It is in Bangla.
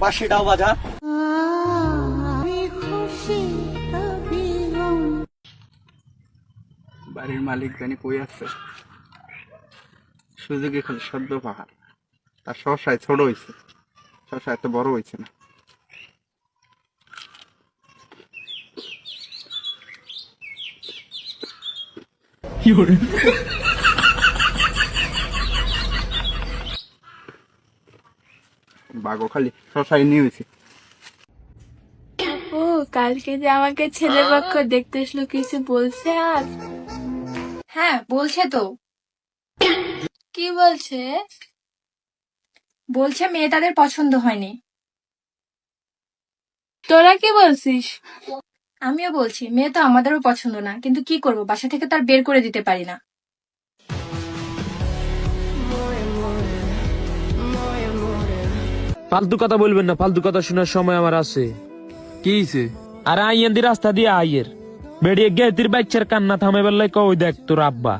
বাঁশিটাও বাজা। বাড়ির মালিক জানি কই আছে? সুযোগে খালি সদ্য পাহাড়। তার শশায় ছোট হয়েছে শশা এত বড় হয়েছে না। বাঘও খালি শশায় নিয়ে হয়েছে ও কালকে যে আমাকে ছেলে পক্ষ দেখতে এসলো কিছু বলছে আর হ্যাঁ বলছে তো। কি বলছে? বলছে মেয়ে তাদের পছন্দ হয়নি। তোরা কি বলছিস? আমিও বলছি মেয়ে তো আমাদেরও পছন্দ না কিন্তু কি করব? বাসা থেকে তার বের করে দিতে পারি না। ফালতু কথা বলবেন না ফালতু কথা শোনার সময় আমার আছে। কি হয়েছে আর আইয়েন্দি রাস্তা দিয়ে আইয়ের। বেড়িয়ে গেতির বাচ্চার কান্না থামে বেলায় কই দেখ তোর আব্বা।